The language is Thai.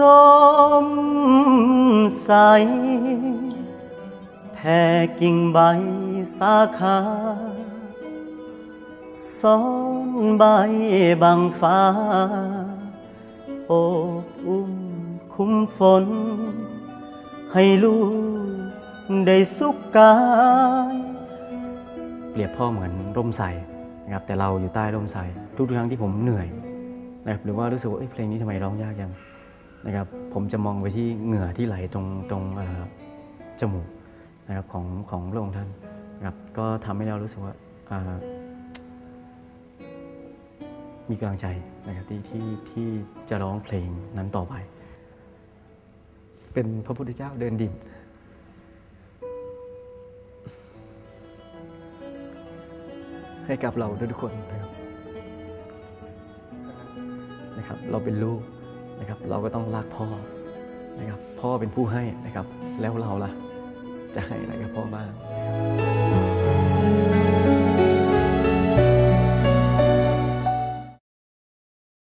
ร่มใส แผ่กิ่งใบสาขาซ้อนใบบางฟ้า โอบอุ้มคุ้มฝน ให้ลูกได้สุขกาย เปรียบพ่อเหมือนร่มไทรนะครับแต่เราอยู่ใต้ร่มไทรทุกครั้งที่ผมเหนื่อยนะครับหรือว่ารู้สึกว่าเเพลงนี้ทำไมร้องยากจัง นะครับผมจะมองไปที่เหงื่อที่ไหลตรงตรงจมูกนะครับของของพระองค์ท่านนะครับก็ทำให้เรารู้สึกว่าอ่ามีกำลังใจนะครับที่ที่ที่จะร้องเพลงนั้นต่อไป เป็นพระพุทธเจ้าเดินดิน ให้กับเราทุกคนนะครับนะครับ เราเป็นลูก นะครับเราก็ต้องรักพ่อนะครับพ่อเป็นผู้ให้นะครับแล้วเราล่ะจะให้อะไรกับพ่อบ้าง